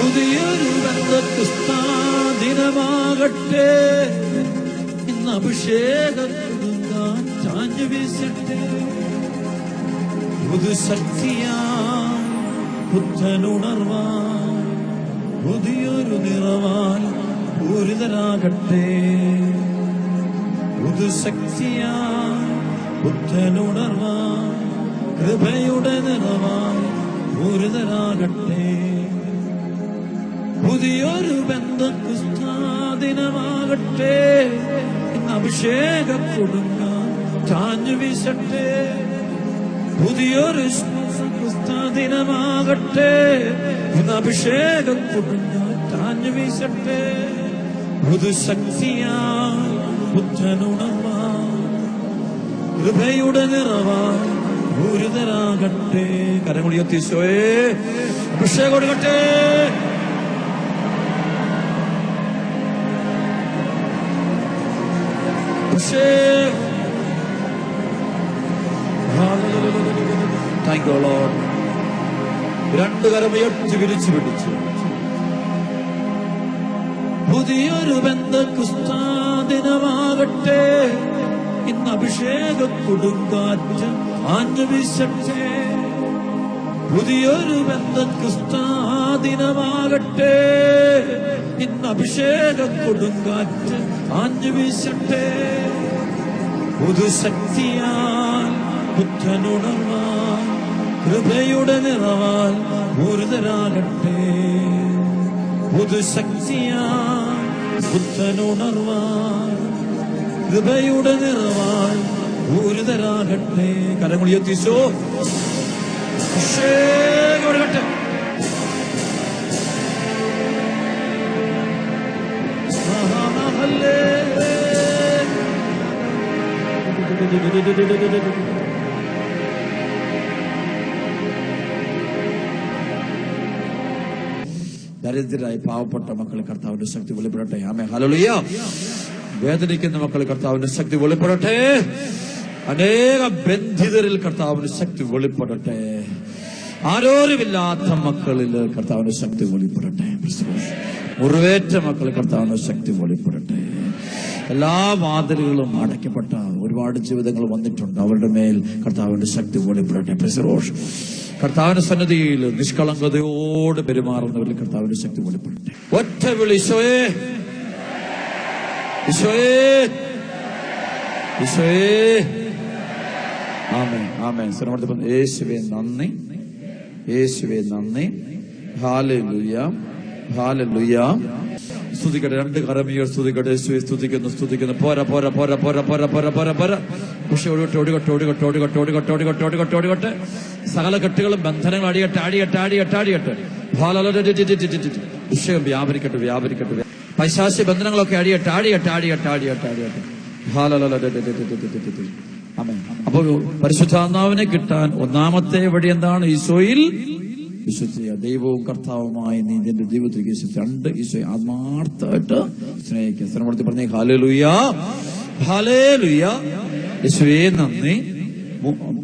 പുതിയൊരു ദിനമാകട്ടെ ഇന്ന് അഭിഷേകം കൊടുക്കാൻ ചാഞ്ഞു വീശട്ടെ. പുതുശക്തിയാ പുത്തനുണർവാൻ പുതിയൊരു നിറവാൽ പൂരിതരാകട്ടെ. പുതുശക്തിയാ പുത്തനുണർവാൻ കൃപയുടെ നിറവാൻ പൂരിതരാകട്ടെ. പുതിയൊരു ബന്ധം ക്രിസ്താദിനമാകട്ടെ അഭിഷേകം കൊടുക്കാൻ ചാഞ്ഞു വീശട്ടെ. പുതിയൊരു ക്രിസ്താദിനമാകട്ടെ ഇന്ന് അഭിഷേകം കൊടുക്കാൻ ചാഞ്ഞു വീശട്ടെ. പുതുശക്തിയാ ബുദ്ധനുണമാ കൃപയുടെ നിറവാ ഗുരുതരാകട്ടെ. കരമുടിയത്തിശോയെ അഭിഷേകം കൊടുക്കട്ടെ. അഭിഷേകം താങ്ക് യു ലോഡ് രണ്ടു കരം ഉയർത്തി വിരിച്ചു പിടിച്ചു. പുതിയൊരു ബന്ധക്രിസ്താദിനമാകട്ടെ. ഇന്ന് അഭിഷേക കൊടുങ്കാറ്റ് ആഞ്ഞു പുതിയൊരു ബന്ധക്രിസ്താദിനമാകട്ടെ. ഇന്ന് അഭിഷേകം കൊടുങ്കാറ്റ് ആഞ്ഞു വീശട്ടെ. പുതുശക്തിയാൽ ബുദ്ധനുണർവാൻ കൃപയുടെ നിറവാൽ ഗുരുതരാകട്ടെ പുതുശക്തിയാൽ ബുദ്ധനുണർവാൻ കൃപയുടെ നിറവാൽ പൂരിതരാകട്ടെ കരമുളിയെത്തിച്ചോ അഭിഷേകം ദരിദ്രരായ പാവപ്പെട്ട മക്കൾ കർത്താവിന്റെ ശക്തി വെളിപ്പെടട്ടെ. ആമേ ഹലലുയ്യ വേദനിക്കുന്ന മക്കൾ കർത്താവിന്റെ ശക്തി വെളിപ്പെടട്ടെ. അനേക ബന്ധിതരിൽ കർത്താവിന്റെ ശക്തി വെളിപ്പെടട്ടെ. ആരോരുമില്ലാത്ത മക്കളിൽ കർത്താവിന്റെ ശക്തി വെളിപ്പെടട്ടെ. മുറിവേറ്റ മക്കൾ കർത്താവിന് ശക്തി വെളിപ്പെടട്ടെ. എല്ലാ വാതിലുകളും അടയ്ക്കപ്പെട്ട ഒരുപാട് ജീവിതങ്ങൾ വന്നിട്ടുണ്ട്. അവരുടെ മേൽ കർത്താവിന്റെ ശക്തി വെളിപ്പെടട്ടെ. പ്രസിറോഷ് കർത്താവിന്റെ സന്നദ്ധിയിൽ നിഷ്കളങ്കതയോട് പെരുമാറുന്നവരിൽ കർത്താവിന്റെ ശക്തി വെളിപ്പെടട്ടെ. ഒറ്റ വിളി ഈശോയെ. ഈശോയെ. ഈശോയെ. ആമേ ആമേ ശ്രമത്തിൽ യേശുവേ നന്ദി. യേശുവേ നന്ദി. ഹാലേ സ്തുതിക്കട്ടെ രണ്ട് കരമിയോ സ്തുതിക്കട്ടെ സ്തുതിക്കുന്നു സ്തുതിക്കുന്നു. പോരാ പോരാ പോരാ പോരാ പോരാ പോരാ പോരാ പോരാ. പക്ഷെ ഒടുകട്ടെ ഒടുകട്ടെ ഒടുകട്ടെ ഒടുകട്ടെ ഒടുകട്ടെ ഒടുകട്ടെ ഒടുകട്ടെ ഒടുകട്ടെ സകല കെട്ടുകളും ബന്ധനങ്ങൾ അടിയട്ടെ അടിയട്ടെ അടിയട്ടെ അടിയട്ടെ. വിഷയം വ്യാപരിക്കട്ടെ വ്യാപരിക്കട്ടെ. പൈശാസ്യ ബന്ധനങ്ങളൊക്കെ അടിയട്ടെ അടിയട്ടെ അടിയട്ടെ അടിയട്ടെ അടിയട്ടെ. അപ്പോൾ പരിശുദ്ധാത്മാവിനെ കിട്ടാൻ ഒന്നാമത്തെ വഴി എന്താണ്? ഈശോയിൽ വിശ്വസിക്കുക ദൈവവും കർത്താവുമായി നീ നിന്റെ ദൈവത്തിൽ വിശ്വസിച്ച് രണ്ട് ഈശോയെ ആത്മാർത്ഥമായിട്ട് സ്നേഹിക്കുക. ശ്രമത്തിൽ പറഞ്ഞേ ഹാലലുയ ഹാലേലുയ യേശുവേ നന്ദി. മു-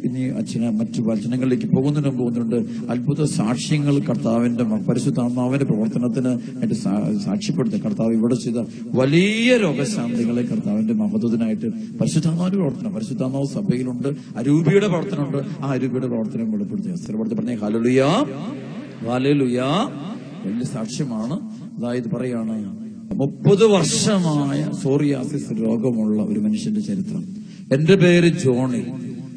ഇനി അച്ഛന് മറ്റു വചനങ്ങളിലേക്ക് പോകുന്നതിന് മുമ്പ് ഒന്നുണ്ട്. അത്ഭുത സാക്ഷ്യങ്ങൾ കർത്താവിന്റെ പരിശുദ്ധാത്മാവിന്റെ പ്രവർത്തനത്തിന് ആയിട്ട് സാക്ഷ്യപ്പെടുത്തുക. കർത്താവ് ഇവിടെ ചെയ്ത വലിയ രോഗശാന്തികളെ കർത്താവിന്റെ മഹത്വത്തിനായിട്ട് പരിശുദ്ധാത്മാവിന്റെ പ്രവർത്തനം പരിശുദ്ധാത്മാവ് സഭയിലുണ്ട്. അരൂപിയുടെ പ്രവർത്തനമുണ്ട്. ആ അരൂപിയുടെ പ്രവർത്തനം വെളിപ്പെടുത്തുക സ്ഥലപ്പെടുത്തി പറഞ്ഞേ ഹാലലുയാ വലിയ സാക്ഷ്യമാണ്. അതായത് പറയാണ് മുപ്പത് വർഷമായ സോറിയാസിസ് രോഗമുള്ള ഒരു മനുഷ്യന്റെ ചരിത്രം. എന്റെ പേര് ജോണി.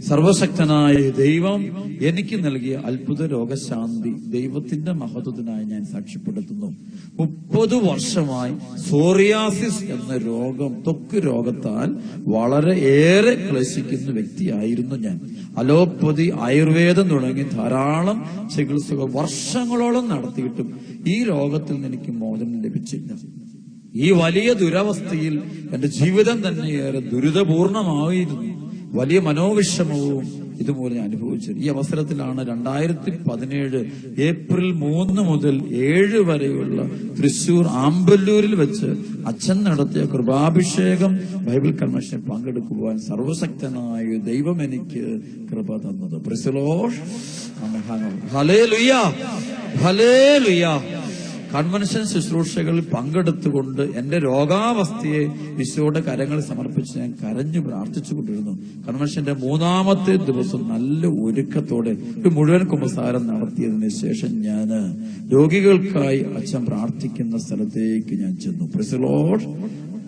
സർവശക്തനായ ദൈവം എനിക്ക് നൽകിയ അത്ഭുത രോഗശാന്തി ദൈവത്തിന്റെ മഹത്വത്തിനായി ഞാൻ സാക്ഷ്യപ്പെടുത്തുന്നു. മുപ്പത് വർഷമായി സോറിയാസിസ് എന്ന രോഗം തൊക്ക് രോഗത്താൽ വളരെ ഏറെ ക്ലേശിക്കുന്ന വ്യക്തിയായിരുന്നു ഞാൻ. അലോപ്പതി ആയുർവേദം തുടങ്ങി ധാരാളം ചികിത്സകൾ വർഷങ്ങളോളം നടത്തിയിട്ടും ഈ രോഗത്തിൽ നിന്ന് എനിക്ക് മോചനം ലഭിച്ചില്ല. ഈ വലിയ ദുരവസ്ഥയിൽ എന്റെ ജീവിതം തന്നെ ഏറെ ദുരിതപൂർണമായിരുന്നു. വലിയ മനോവിഷമവും ഇതുപോലെ ഞാൻ അനുഭവിച്ചത് ഈ അവസരത്തിലാണ് രണ്ടായിരത്തി പതിനേഴ് ഏപ്രിൽ മൂന്ന് മുതൽ ഏഴ് വരെയുള്ള തൃശൂർ ആമ്പല്ലൂരിൽ വെച്ച് അച്ഛൻ നടത്തിയ കൃപാഭിഷേകം ബൈബിൾ കൺവെൻഷനിൽ പങ്കെടുക്കുവാൻ സർവശക്തനായ ദൈവം എനിക്ക് കൃപ തന്നത്. പ്രിസലോഷ് ഹലേ ലുയ്യ. ഹലേ ലുയ്യ. കൺവെൻഷൻ ശുശ്രൂഷകളിൽ പങ്കെടുത്തുകൊണ്ട് എന്റെ രോഗാവസ്ഥയെ വിശുവയുടെ കരങ്ങളിൽ സമർപ്പിച്ച് ഞാൻ കരഞ്ഞു പ്രാർത്ഥിച്ചുകൊണ്ടിരുന്നു. കൺവെൻഷന്റെ മൂന്നാമത്തെ ദിവസം നല്ല ഒരുക്കത്തോടെ ഒരു മുഴുവൻ കുമ്പസാരം നടത്തിയതിന് ശേഷം ഞാൻ രോഗികൾക്കായി അച്ഛൻ പ്രാർത്ഥിക്കുന്ന സ്ഥലത്തേക്ക് ഞാൻ ചെന്നു. പ്രസിലോഡ്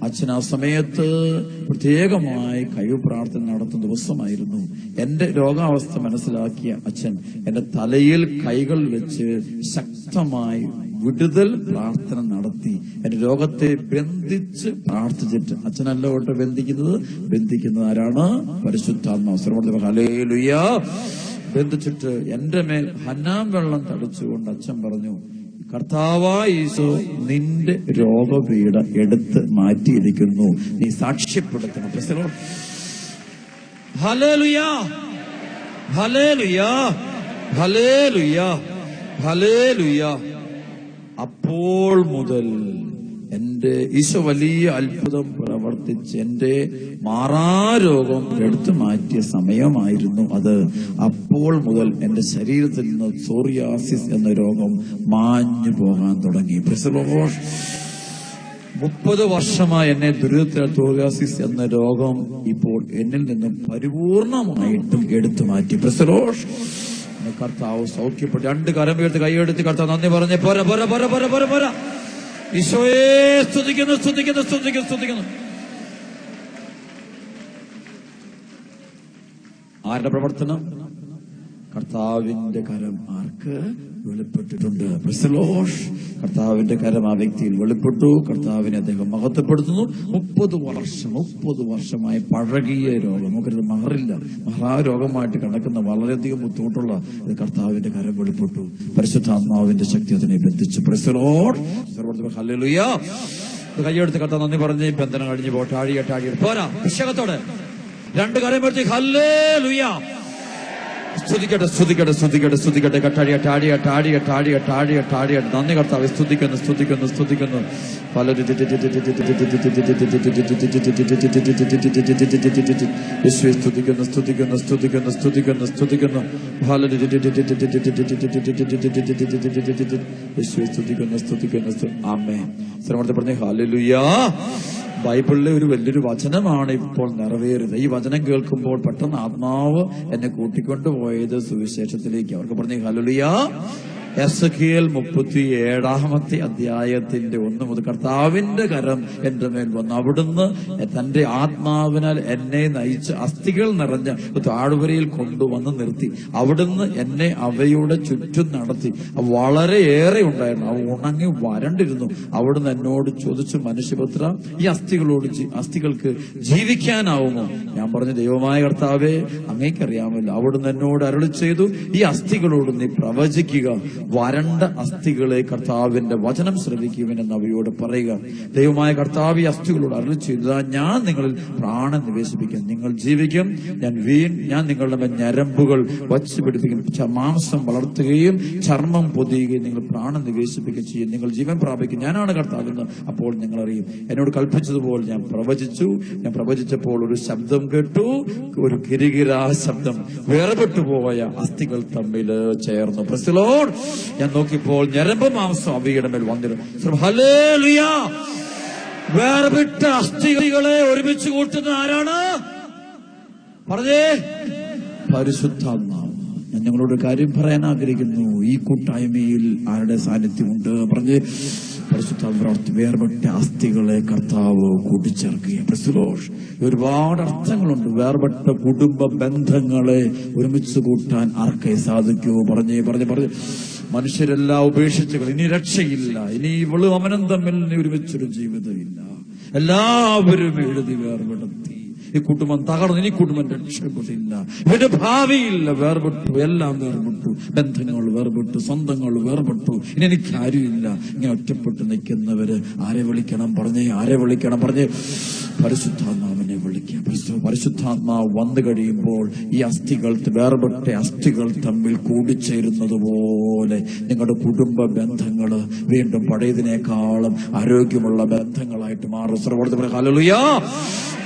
അച്ഛൻ ആ സമയത്ത് പ്രത്യേകമായി കഴിവ് പ്രാർത്ഥന നടത്തുന്ന ദിവസമായിരുന്നു. എന്റെ രോഗാവസ്ഥ മനസ്സിലാക്കിയ അച്ഛൻ എന്റെ തലയിൽ കൈകൾ വെച്ച് ശക്തമായി വിടുതൽ പ്രാർത്ഥന നടത്തി. എന്റെ രോഗത്തെ ബന്ധിച്ച് പ്രാർത്ഥിച്ചിട്ട് അച്ഛനല്ല കൊണ്ട് ബന്ധിക്കുന്നത്. ബന്ധിക്കുന്നത് ആരാണ്? പരിശുദ്ധാത്മാവസരം ഹലേലുയ ബന്ധിച്ചിട്ട് എന്റെ മേൽ ഹന്നാം വെള്ളം തളിച്ചുകൊണ്ട് അച്ഛൻ പറഞ്ഞു കർത്താവായ ഈശോ നിന്റെ രോഗപീഠ എടുത്ത് മാറ്റിയിരിക്കുന്നു. നീ സാക്ഷ്യപ്പെടുത്തണം. ഹലേലുയാ ഹലേലുയാ ഹലേലുയാ ഹലേലുയാ അപ്പോൾ മുതൽ എന്റെ ഈശോ വലിയ അത്ഭുതം പ്രവർത്തിച്ച് എന്റെ മാറാരോഗം എടുത്തു മാറ്റിയ സമയമായിരുന്നു അത്. അപ്പോൾ മുതൽ എന്റെ ശരീരത്തിൽ നിന്ന് സോറിയാസിസ് എന്ന രോഗം മാഞ്ഞു പോകാൻ തുടങ്ങി. മുപ്പത് വർഷമായി എന്നെ ദുരിതത്തിൽ തോറിയാസിസ് എന്ന രോഗം ഇപ്പോൾ എന്നിൽ നിന്നും പരിപൂർണമായിട്ടും എടുത്തു മാറ്റി. പ്രസലോഷ് കർത്താവ് സൗഖ്യപ്പെട്ടു രണ്ട് കരം ഉയർത്തി കൈയെടുത്ത് കർത്താവ് നന്ദി പറഞ്ഞു പോരാ പോരാ പോരാ പോരാ പോരാ പോരാ. ഈശോയെ സ്തുതിക്കുന്നു സ്തുതിക്കുന്നു സ്തുതിക്കുന്നു സ്തുതിക്കുന്നു. ആരുടെ പ്രവർത്തനം? കർത്താവിന്റെ കരം ആർക്ക്? വെളിപ്പെട്ടിട്ടുണ്ട്. കർത്താവിന്റെ കരം ആ വ്യക്തിയിൽ വെളിപ്പെട്ടു. കർത്താവിനെ അദ്ദേഹം മഹത്വപ്പെടുത്തുന്നു. മുപ്പത് വർഷം മുപ്പത് വർഷമായി പഴകിയ രോഗം. നമുക്കത് മാറില്ല. മഹാരോഗമായിട്ട് കിടക്കുന്ന വളരെയധികം ബുദ്ധിമുട്ടുള്ള കർത്താവിന്റെ കരം വെളിപ്പെട്ടു. പരിശുദ്ധാത്മാവിന്റെ ശക്തി അതിനെ ബന്ധിച്ചു. കയ്യെടുത്ത് കൈയെടുത്ത് നന്ദി പറഞ്ഞ് ബന്ധനം കഴിഞ്ഞ് പോട്ടെ. ആഴിയട്ടെ ആഴിയട്ടെ പോരാ രണ്ട് കരം എടുത്ത് ഹല്ലേ സ്തുതിക്കട്ടെ സ്തുതിക്കട്ടെ സ്തുതിക്കട്ടെ സ്തുതിക്കട്ടെ. കട്ടാടിയട്ടെ ആടിയട്ടെ ആടിയട്ടെ ആടിയട്ടെ ആടിയട്ടെ ആടിയട്ടെ നന്ദി കർത്താവ് സ്തുതിക്കുന്നു സ്തുതിക്കുന്നു സ്തുതിക്കുന്നു. പലരും യേശുവെ സ്തുതിക്കുന്നു സ്തുതിക്കുന്നു സ്തുതിക്കുന്നു. സ്തുതിക്കുന്നു സ്തുതിക്കുന്നു പലരും യേശുവെ സ്തുതിക്കുന്നു സ്തുതിക്കുന്നു സ്തു- ആമേൻ. ശ്രമത്തെ പറഞ്ഞേ ഹാലലുയാ ബൈബിളിലെ ഒരു വലിയൊരു വചനമാണ് ഇപ്പോൾ നിറവേറുന്നത്. ഈ വചനം കേൾക്കുമ്പോൾ പെട്ടെന്ന് ആത്മാവ് എന്നെ കൂട്ടിക്കൊണ്ടുപോയത് സുവിശേഷത്തിലേക്ക്. അവർക്ക് പറഞ്ഞു ഹലുലിയ എസ് കെൽ മുപ്പത്തി ഏഴാമത്തെ അധ്യായത്തിന്റെ ഒന്ന് മുതൽ കർത്താവിന്റെ കരം എന്റെ മേൽ വന്നു. അവിടുന്ന് തന്റെ ആത്മാവിനാൽ എന്നെ നയിച്ച് അസ്ഥികൾ നിറഞ്ഞ താഴ്വരയിൽ കൊണ്ടുവന്ന് നിർത്തി. അവിടുന്ന് എന്നെ അവയുടെ ചുറ്റും നടത്തി. വളരെ വളരെയേറെ ഉണ്ടായിരുന്നു. അവ ഉണങ്ങി വരണ്ടിരുന്നു. അവിടുന്ന് എന്നോട് ചോദിച്ചു മനുഷ്യപുത്ര ഈ അസ്ഥികളോട് അസ്ഥികൾക്ക് ജീവിക്കാനാവുമോ? ഞാൻ പറഞ്ഞു ദൈവമായ കർത്താവേ അങ്ങേക്കറിയാമല്ലോ. അവിടുന്ന് എന്നോട് അരുളി ചെയ്തു ഈ അസ്ഥികളോട് നീ പ്രവചിക്കുക. വരണ്ട അസ്ഥികളെ കർത്താവിന്റെ വചനം ശ്രവിക്കുവിനെന്ന് അവയോട് പറയുക. ദൈവമായ കർത്താവ് ഈ അസ്ഥികളോട് അരുളി ചെയ്ത ഞാൻ നിങ്ങളിൽ പ്രാണൻ നിവേശിപ്പിക്കും. നിങ്ങൾ ജീവിക്കും. ഞാൻ വീൺ ഞാൻ നിങ്ങളുടെ ഞരമ്പുകൾ വച്ച് പിടിപ്പിക്കും. മാംസം വളർത്തുകയും ചർമ്മം പൊതിയുകയും നിങ്ങൾ പ്രാണൻ നിവേശിപ്പിക്കുകയും ചെയ്യും. നിങ്ങൾ ജീവൻ പ്രാപിക്കും. ഞാനാണ് കർത്താവെന്ന് അപ്പോൾ നിങ്ങൾ അറിയും. എന്നോട് കൽപ്പിച്ചതുപോലെ ഞാൻ പ്രവചിച്ചു. ഞാൻ പ്രവചിച്ചപ്പോൾ ഒരു ശബ്ദം കേട്ടു. ഒരു കിരികിരാ ശബ്ദം. വേർപെട്ടു പോയ അസ്ഥികൾ തമ്മിൽ ചേർന്നു. പ്രസിലോൺ ഞാൻ നോക്കിയപ്പോൾ ഞരമ്പ് മാംസം അവയുടെ മേൽ വന്നിരുന്നു. ഹലേലിയ വേർപെട്ട അസ്ഥികളെ ഒരുമിച്ച് കൂട്ടുന്ന ആരാണ്? പറഞ്ഞേ. പരിശുദ്ധാത്മാവ്. ഞാൻ നിങ്ങളോട് കാര്യം പറയാൻ ആഗ്രഹിക്കുന്നു. ഈ കൂട്ടായ്മയിൽ ആരുടെ സാന്നിധ്യമുണ്ട്? പറഞ്ഞ്. പരിശുദ്ധാത്മ പ്രവർത്തി വേർപെട്ട അസ്ഥികളെ കർത്താവ് കൂട്ടിച്ചേർക്കുക ഒരുപാട് അർത്ഥങ്ങളുണ്ട്. വേർപെട്ട കുടുംബ ബന്ധങ്ങളെ ഒരുമിച്ച് കൂട്ടാൻ ആർക്കേ സാധിക്കൂ? പറഞ്ഞേ പറഞ്ഞ് പറഞ്ഞ്. മനുഷ്യരെല്ലാം ഉപേക്ഷിച്ചു ഇനി രക്ഷയില്ല. ഇനി ഇവളും അവനും തമ്മിൽ ഇനി ഒരുമിച്ചൊരു ജീവിതമില്ല. എല്ലാവരും എഴുതി വേർപെടുത്തി. ഈ കുടുംബം തകർന്നു. ഇനി കുടുംബം രക്ഷപ്പെട്ടില്ല ഇവരുടെ ഭാവിയില്ല. വേർപെട്ടു. എല്ലാം വേർപെട്ടു. ബന്ധങ്ങൾ വേർപെട്ടു. സ്വന്തങ്ങൾ വേർപെട്ടു. ഇനി എനിക്ക് ആരുമില്ല ഇങ്ങനെ ഒറ്റപ്പെട്ട് നിൽക്കുന്നവര് ആരെ വിളിക്കണം? പറഞ്ഞേ ആരെ വിളിക്കണം? പറഞ്ഞേ പരിശുദ്ധാത്മാവിനെ പരിശുദ്ധാത്മാവ് വന്നു കഴിയുമ്പോൾ ഈ അസ്ഥികൾ വേർപെട്ട അസ്ഥികൾ തമ്മിൽ കൂടിച്ചേരുന്നത് പോലെ നിങ്ങളുടെ കുടുംബ ബന്ധങ്ങൾ വീണ്ടും പഴയതിനേക്കാളും ആരോഗ്യമുള്ള ബന്ധങ്ങളായിട്ട് മാറും. ഹല്ലേലൂയ.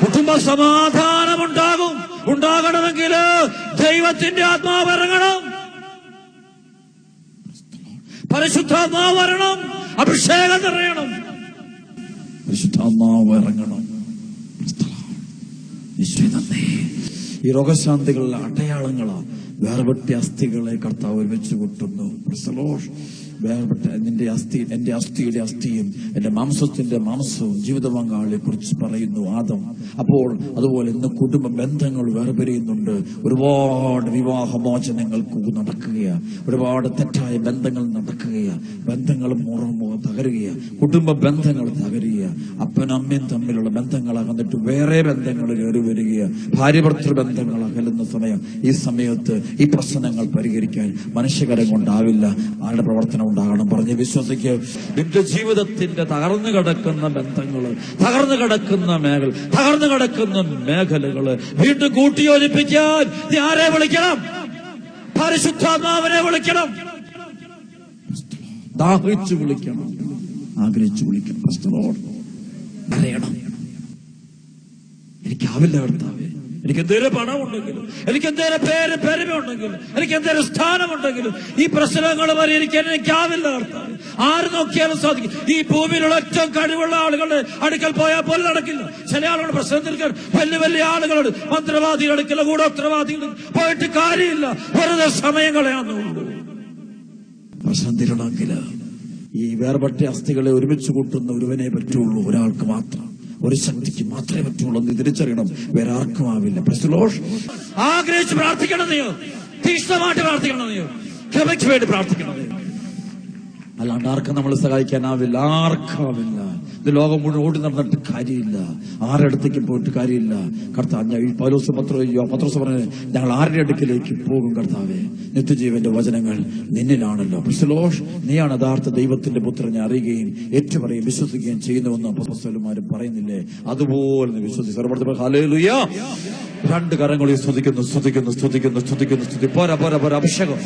കുടുംബ സമാധാനം ഉണ്ടാകും ഉണ്ടാകണമെങ്കിൽ ദൈവത്തിന്റെ ആത്മാവ് ഇറങ്ങണം പരിശുദ്ധാത്മാവ് വരണം. അഭിഷേകം നിറയണം. പരിശുദ്ധാത്മാവ് ഇറങ്ങണം ഈ രോഗശാന്തികളുടെ അടയാളങ്ങളാ വേർപെട്ട അസ്ഥികളെ കർത്താവ് ഒരുമിച്ച് കൂട്ടുന്നു. നിന്റെ അസ്ഥി എന്റെ അസ്ഥിയുടെ അസ്ഥിയും എന്റെ മാംസത്തിന്റെ മാംസവും ജീവിത പങ്കാളിയെ കുറിച്ച് പറയുന്നു ആദം. അപ്പോൾ അതുപോലെ ഇന്ന് കുടുംബ ബന്ധങ്ങൾ വേർപിരിയുന്നുണ്ട്. ഒരുപാട് വിവാഹമോചനങ്ങൾ നടക്കുകയാണ് ഒരുപാട് തെറ്റായ ബന്ധങ്ങൾ നടക്കുകയാണ് ബന്ധങ്ങൾ മുറമോ തകരുകയാണ് കുടുംബ ബന്ധങ്ങൾ തകരുകയാണ് അമ്മയും തമ്മിലുള്ള ബന്ധങ്ങൾ അകന്നിട്ട് വേറെ ബന്ധങ്ങൾ കയറി വരികയാണ് ഭാര്യഭർത്തൃ ബന്ധങ്ങൾ അകലുന്ന സമയം ഈ സമയത്ത് ഈ പ്രശ്നങ്ങൾ പരിഹരിക്കാൻ മനുഷ്യകരം കൊണ്ടാവില്ല. ആരുടെ പ്രവർത്തനം ഉണ്ടാകണം. പറഞ്ഞ് വിശ്വസിക്കുക നിന്റെ ജീവിതത്തിന്റെ തകർന്നു കിടക്കുന്ന ബന്ധങ്ങൾ തകർന്നു കിടക്കുന്ന മേഖല തകർന്നു കിടക്കുന്ന മേഖലകൾ വീണ്ടും കൂട്ടിയോജിപ്പിക്കാൻ നീ ആരെ വിളിക്കണം? പരിശുദ്ധാത്മാവിനെ വിളിക്കണം. ദാഹിച്ചു വിളിക്കണം. ആഗ്രഹിച്ചു വിളിക്കണം. അറിയണം. എനിക്കാവില്ല കർത്താവേ. എനിക്ക് എന്തെങ്കിലും പണം ഉണ്ടെങ്കിലും എനിക്ക് എന്തെങ്കിലും പേര് പെരുമ ഉണ്ടെങ്കിലും എനിക്ക് എന്തെങ്കിലും സ്ഥാനമുണ്ടെങ്കിലും ഈ പ്രശ്നങ്ങൾ പരിഹരിക്കാൻ എനിക്കാവില്ല കർത്താവ് ആര് നോക്കിയാലും സാധിക്കും. ഈ ഭൂമിയിലുള്ള ഏറ്റവും കഴിവുള്ള ആളുകളുടെ അടുക്കൽ പോയാൽ പോലും നടക്കില്ല. ചില ആളുകളുടെ പ്രശ്നത്തിൽ വലിയ വലിയ ആളുകളോട് മന്ത്രവാദികൾ അടുക്കില്ല ഗൂഢോത്തരവാദികൾ പോയിട്ട് കാര്യമില്ല. വെറുതെ സമയങ്ങളെ പ്രശ്നത്തിലുണ്ടെങ്കിൽ ഈ വേർപെട്ട അസ്ഥികളെ ഒരുമിച്ച് കൂട്ടുന്ന ഒരുവനെ പറ്റുള്ളൂ ഒരാൾക്ക് മാത്രം. ഒരു ശക്തിക്ക് മാത്രമേ പറ്റുള്ളൂ എന്ന് തിരിച്ചറിയണം. വേറെ ആർക്കും ആവില്ല. ആഗ്രഹിച്ച് പ്രാർത്ഥിക്കണം നീയോ? തീക്ഷ്ണമായിട്ട് പ്രാർത്ഥിക്കണം നീയോ? ക്ഷമയ്ക്ക് വേണ്ടി പ്രാർത്ഥിക്കണം അല്ലാണ്ട് ആർക്കും നമ്മൾ സഹായിക്കാനാവില്ല ആർക്കാവില്ല ഇത് ലോകം മുഴുവൻ ഓടി നടന്നിട്ട് കാര്യമില്ല. ആരടുത്തേക്ക് പോയിട്ട് കാര്യമില്ല. കർത്താവ് ഞാൻ പൗലോസ് പത്ര പത്രോസ് പറഞ്ഞ ഞങ്ങൾ ആരുടെ അടുക്കിലേക്ക് പോകും കർത്താവെ? നിത്യജീവന്റെ വചനങ്ങൾ നിന്നിലാണല്ലോ. പ്രിസലോഷ് നീയാണ് യഥാർത്ഥ ദൈവത്തിന്റെ പുത്രനെ അറിയുകയും ഏറ്റുപറയും വിശ്വസിക്കുകയും ചെയ്യുന്നുവെന്ന് അപ്പസ്വലന്മാരും പറയുന്നില്ലേ? അതുപോലെ വിശ്വസിച്ചു രണ്ട് കരങ്ങളിൽ സ്തുതിക്കുന്നു സ്തുതിക്കുന്നു സ്തുതിക്കുന്നു സ്തുതിക്കുന്നു സ്തുതി. പോരാ പോരാ പോരാ. അഭിഷേകം.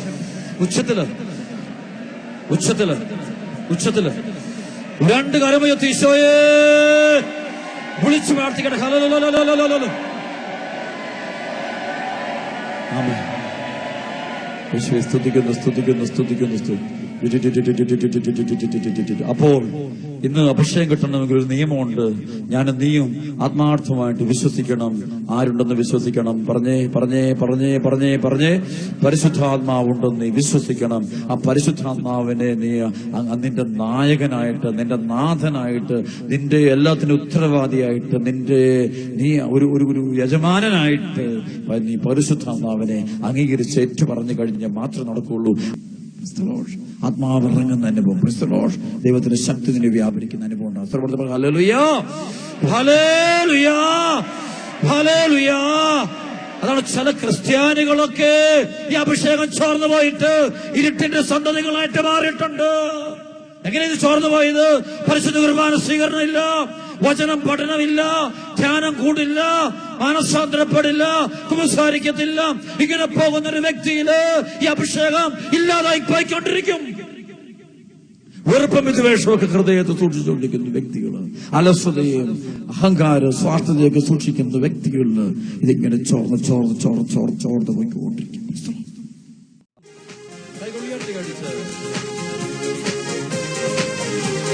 ഉച്ചത്തിൽ ഉച്ചത്തിൽ ഉച്ചത്തിൽ. രണ്ട് കരമുയർത്തി ഈശോയെ. വിളിച്ചു പ്രാർത്ഥിക്കട്ടെ. സ്തുതിക്കുന്നു സ്തുതിക്കുന്നു സ്തുതിക്കുന്നു സ്തുതിക്കുന്നു. സ്തുതി അപ്പോൾ ഇന്ന് അഭിഷേകം കിട്ടണമെങ്കിൽ ഒരു നിയമമുണ്ട്. ഞാൻ നീയും ആത്മാർത്ഥമായിട്ട് വിശ്വസിക്കണം. ആരുണ്ടെന്ന് വിശ്വസിക്കണം? പറഞ്ഞേ പറഞ്ഞേ പറഞ്ഞേ പറഞ്ഞേ പറഞ്ഞേ. പരിശുദ്ധാത്മാവുണ്ടെന്ന് നീ വിശ്വസിക്കണം. ആ പരിശുദ്ധാത്മാവിനെ നീ നിന്റെ നായകനായിട്ട് നിന്റെ നാഥനായിട്ട് നിന്റെ എല്ലാത്തിനും ഉത്തരവാദിയായിട്ട് നിന്റെ നീ ഒരു ഒരു ഒരു യജമാനനായിട്ട് നീ പരിശുദ്ധാത്മാവിനെ അംഗീകരിച്ച് ഏറ്റു പറഞ്ഞു കഴിഞ്ഞാൽ മാത്രമേ ക്രിസ്തുലോഷ്. ആത്മാവ് ഇറങ്ങുന്ന അനുഭവം. ക്രിസ്തുലോഷ് ദൈവത്തിന്റെ ശക്തി നിന്നെ വ്യാപരിക്കുന്ന അനുഭവം. ഹല്ലേലൂയാ. അതാണ് ചില ക്രിസ്ത്യാനികളൊക്കെ ഈ അഭിഷേകം ചോർന്നു പോയിട്ട് ഇരുട്ടിന്റെ സന്തതികളായിട്ട് മാറിയിട്ടുണ്ട്. എങ്ങനെ ഇത് ചോർന്നു പോയത്? പരിശുദ്ധ കുർബാന സ്വീകരണം ഇല്ല വചനം പഠനമില്ല ധ്യാനം കൂടില്ല മാനസാന്തരപ്പെടില്ല കുമ്പസാരിക്കത്തില്ല. ഇങ്ങനെ പോകുന്ന ഒരു വ്യക്തിയിൽ ഈ അഭിഷേകം ഇല്ലാതായി പോയിക്കൊണ്ടിരിക്കും. വെറുപ്പം വിദ്വേഷമൊക്കെ ഹൃദയത്തെ സൂക്ഷിച്ചുകൊണ്ടിരിക്കുന്ന വ്യക്തികൾ അലസതയും അഹങ്കാരം സ്വാർത്ഥതയൊക്കെ സൂക്ഷിക്കുന്ന വ്യക്തികളിൽ ഇതിങ്ങനെ ചോർന്ന് ചോർന്ന് ചോർന്ന് ചോർന്ന് ചോർന്ന് പോയിക്കൊണ്ടിരിക്കും.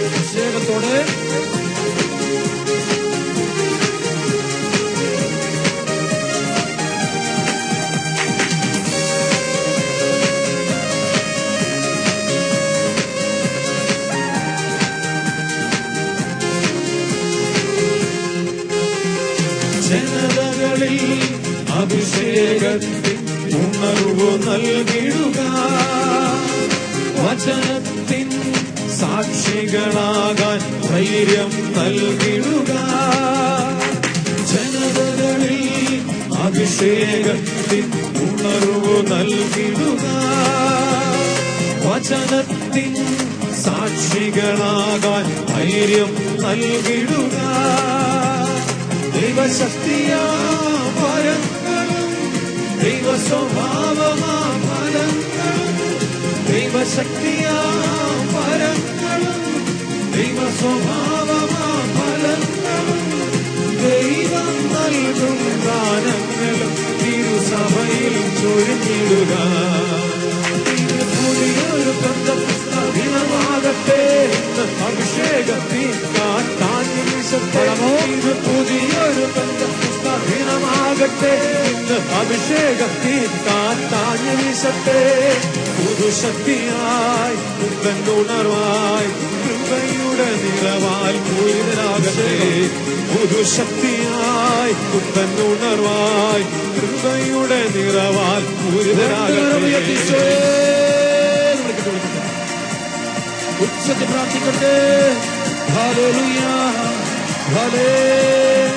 അഭിഷേകത്തോടെ ജനതകളിൽ അഭിഷേകത്തിൽ ഉണർവ് നൽകിടുക. വചനത്തിൻ സാക്ഷികളാകാൻ ധൈര്യം നൽകിടുക. ജനതകളിൽ അഭിഷേകത്തിൻ ഉണർവ് നൽകിടുക. വചനത്തിൻ സാക്ഷികളാകാൻ ധൈര്യം നൽകിടുക. ദൈവശക്തിയാ വരങ്ങളും ദൈവ സ്വഭാവമാ ദൈവശക്തിയാ വരങ്ങളും ദൈവ സ്വഭാവമാ ഫലങ്ങളും ദൈവം നൽകും ദാനങ്ങളും തിരുസഭയിൽ ചൊരിഞ്ഞിടുക. പുതിയൊരു ബന്ധം ദിനമാകട്ടെ അഭിഷേകത്തിൽ കാട്ടാൻ പരമോ പുതിയ പുതിയൊരു ഇന്ന് അഭിഷേകത്തിൽ കാത്താഞ്ഞു വീശട്ടെ. പുതുശക്തിയായി ഉണർവായി കൃപയുടെ നിറവാൽ പൂരിതരാകട്ടെ പുതുശക്തിയായി ഉണർവായി കൃപയുടെ നിറവാൽ പൂരിതരാകട്ടെ ഉച്ചത്തിൽ പ്രാർത്ഥിക്കട്ടെ. ഹലോ ഹലേ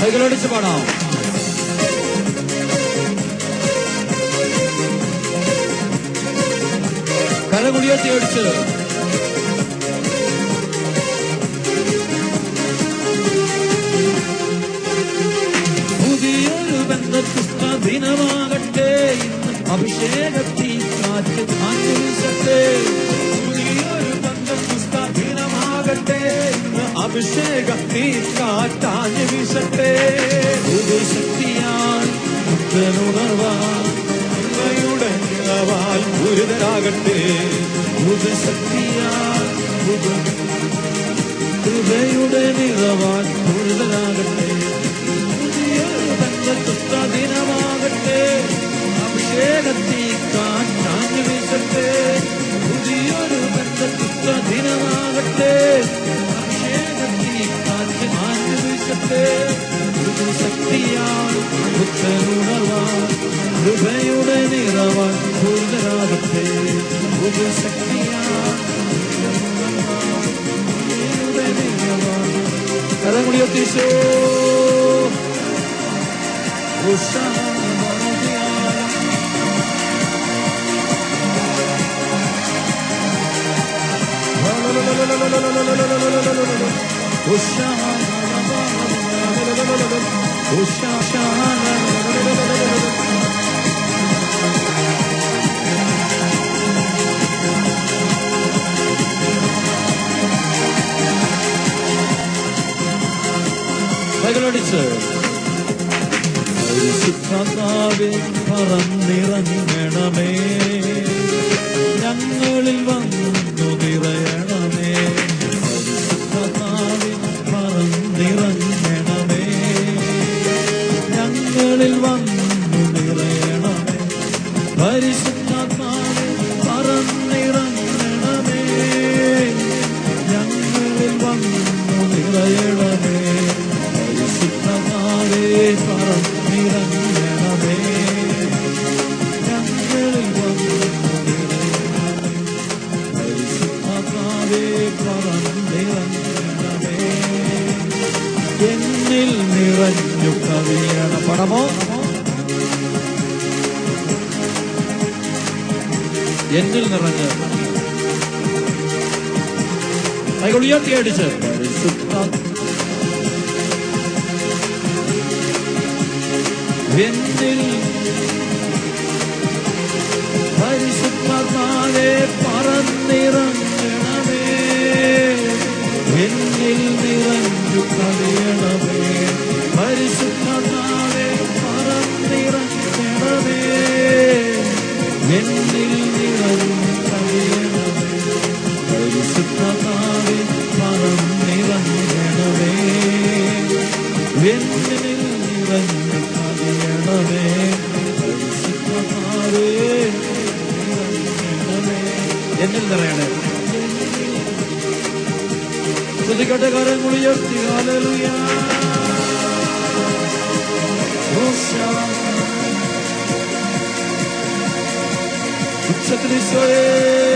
കൈകളടിച്ച് പാടാം. കരമുടിയത്തി അടിച്ച് ദിനമാകട്ടെ. ഇന്ന് അഭിഷേകത്തി കാറ്റ് കാറ്റ് വീശട്ടെ പുതിയൊരു ബന്ധപുസ്ത ദിനമാകട്ടെ. ഇന്ന് അഭിഷേകത്തിൽ കാറ്റാഞ്ഞു വീശട്ടെ നിറവാൽ പൂരിതരാകട്ടെ പുതുശക്തിയാൽ പുതു കൃപയുടെ നിറവാൻ കൂടുതലാകട്ടെ കൈകളടിച്ച് പരിശുദ്ധാത്മാവേ പറന്നിറങ്ങണമേ. ഞങ്ങളിൽ വന്നു എന്നിൽ നിറഞ്ഞ്. കൈകൾ ഉയർത്തിയടിച്ച് എന്നിൽ പരിശുദ്ധമാവേ പറന്നിറങ്ങണമേ. എന്നിൽ നിറഞ്ഞു കളിയണമേ പരിശുദ്ധമാവേ പറന്നിറങ്ങണമേ. എന്നിൽ നിറയണേ ശ്രദ്ധിക്കട്ടെ കരങ്ങൾ ഉയർത്തി ഹല്ലേലൂയ Cristo es.